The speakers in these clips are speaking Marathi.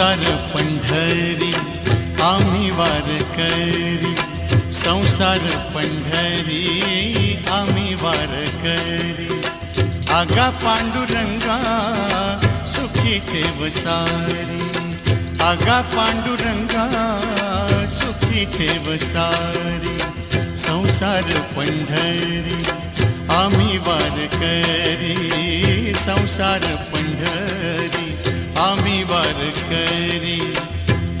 संसार पंढरी आम्ही वारकरी संसार पंढरी आम्ही वारकरी आगा पांडुरंगा सुखी ठेव सारी. आगा पांडुरंगा सुखी ठेव सारी. संसार पंढरी आम्ही वारकरी संसार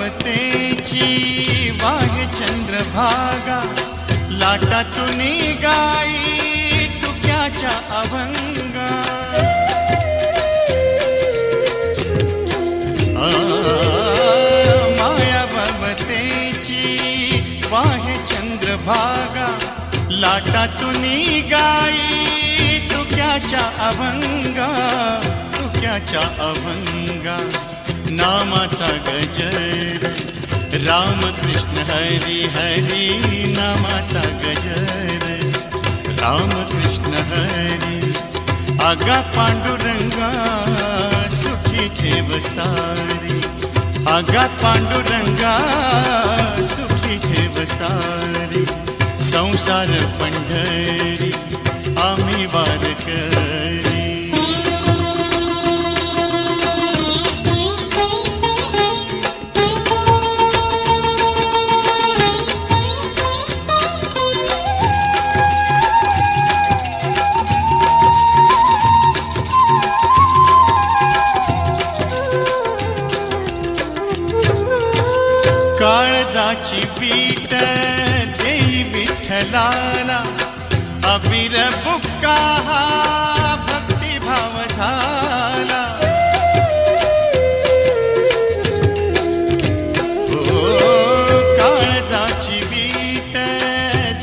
ममतेची वाहे चंद्रभागा लाटातून गाई तुक्याच्या अभंगा. आ, माया ममतेची वाहे चंद्रभागा लाटातून गाई तुक्याच्या अभंगा तुक्याच्या अभंगा. नामाचा गजर. राम कृष्ण हरी हरी नामाचा गजर. राम कृष्ण हरी आगा पांडुरंगा सुखी ठेव सारी. आगा पांडुरंगा सुखी ठेव सारी. संसार पंढरी आम्ही वारकरी काळजाची पीठ देई विठ्ठलाला. अबीर बुक्का हा भक्तिभाव झाला. ओ काळजाची पीठ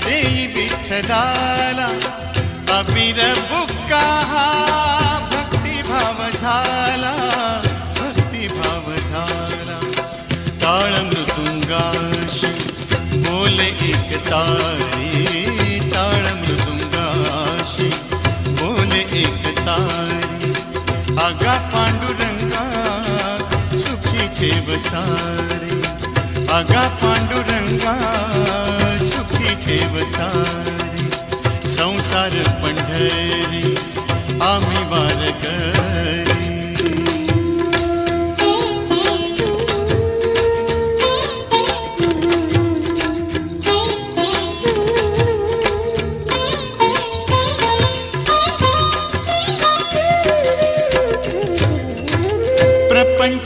देई विठ्ठलाला. अबीर बुक्का हा ताळ मृदुंगाशी बोल एक तारी ताळम मृदुंगाशी बोल एक तारी. आगा पांडुरंगा सुखी ठेव सारी. आगा पांडुरंगा सुखी ठेव सारी. संसार पंढरी आम्ही वारकरी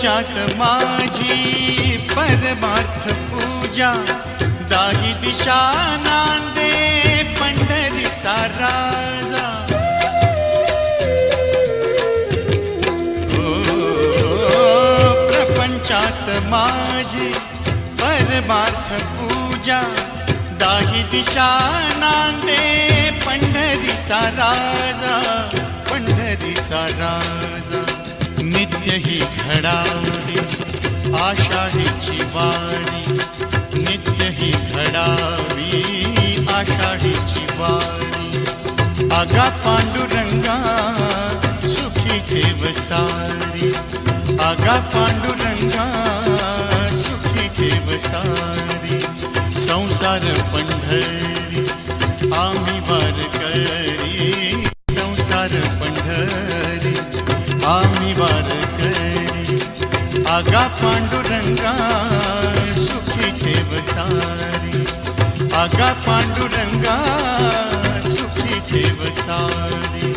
प्रपंचात माझी परमार्थ पूजा. दाही दिशा नांदे पंढरीचा राजा. ओ, प्रपंचात माझी परमार्थ पूजा. दाही दिशा नांदे पंढरीचा राजा. आषाढीची वारी नित्य ही घडावी. आषाढीची वारी आगा पांडुरंगा सुखी देवसारी आगा पांडुरंगा सुखी देवसारी संसार पंढरी आम्ही वारकरी संसार पंढरी आम्ही वारकरी आगा पांडुरंगा सुखी ठेव सारी। आगा पांडुरंगा सुखी ठेव सारी।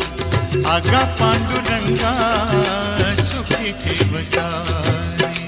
आगा पांडुरंगा सुखी ठेव सारी।